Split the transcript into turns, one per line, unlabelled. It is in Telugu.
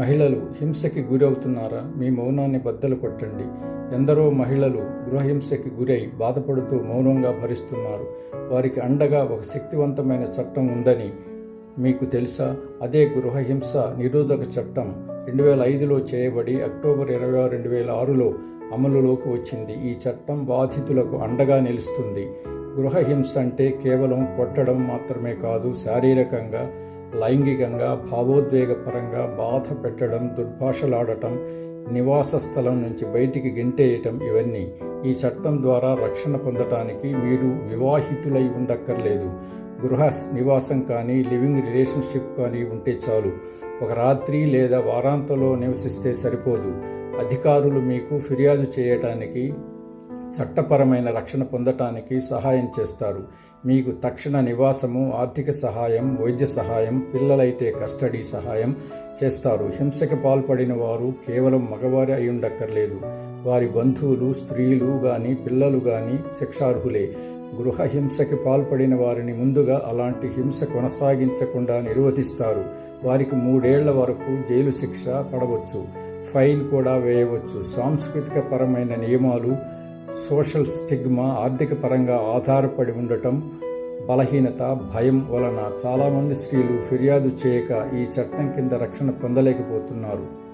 మహిళలు హింసకి గురవుతున్నారా? మీ మౌనాన్ని బద్దలు కొట్టండి. ఎందరో మహిళలు గృహహింసకి గురై బాధపడుతూ మౌనంగా భరిస్తున్నారు. వారికి అండగా ఒక శక్తివంతమైన చట్టం ఉందని మీకు తెలుసా? అదే గృహహింస నిరోధక చట్టం రెండు వేల ఐదులో చేయబడి అక్టోబర్ ఇరవై ఆరు రెండు వేల ఆరులో అమలులోకి వచ్చింది. ఈ చట్టం బాధితులకు అండగా నిలుస్తుంది. గృహహింస అంటే కేవలం కొట్టడం మాత్రమే కాదు శారీరకంగా లైంగికంగా భావోద్వేగపరంగా బాధ పెట్టడం దుర్భాషలాడటం నివాస స్థలం నుంచి బయటికి గెంటేయటం ఇవన్నీ ఈ చట్టం ద్వారా రక్షణ పొందటానికి మీరు వివాహితులై ఉండక్కర్లేదు. గృహ నివాసం కానీ లివింగ్ రిలేషన్షిప్ కానీ ఉంటే చాలు. ఒక రాత్రి లేదా వారాంతంలో నివసిస్తే సరిపోదు. అధికారులు మీకు ఫిర్యాదు చేయటానికి చట్టపరమైన రక్షణ పొందటానికి సహాయం చేస్తారు. మీకు తక్షణ నివాసము ఆర్థిక సహాయం వైద్య సహాయం పిల్లలైతే కస్టడీ సహాయం చేస్తారు. హింసకి పాల్పడిన వారు కేవలం మగవారి అయి ఉండక్కర్లేదు వారి బంధువులు స్త్రీలు కానీ పిల్లలు కానీ శిక్షార్హులే. గృహ హింసకి పాల్పడిన వారిని ముందుగా అలాంటి హింస కొనసాగించకుండా నిర్వహిస్తారు వారికి మూడేళ్ళ వరకు జైలు శిక్ష పడవచ్చు. ఫైన్ కూడా వేయవచ్చు. సాంస్కృతిక పరమైన నియమాలు సోషల్ స్టిగ్మా ఆర్థిక పరంగా ఆధారపడి ఉండటం బలహీనత భయం వలన చాలామంది స్త్రీలు ఫిర్యాదు చేయక ఈ చట్టం కింద రక్షణ పొందలేకపోతున్నారు.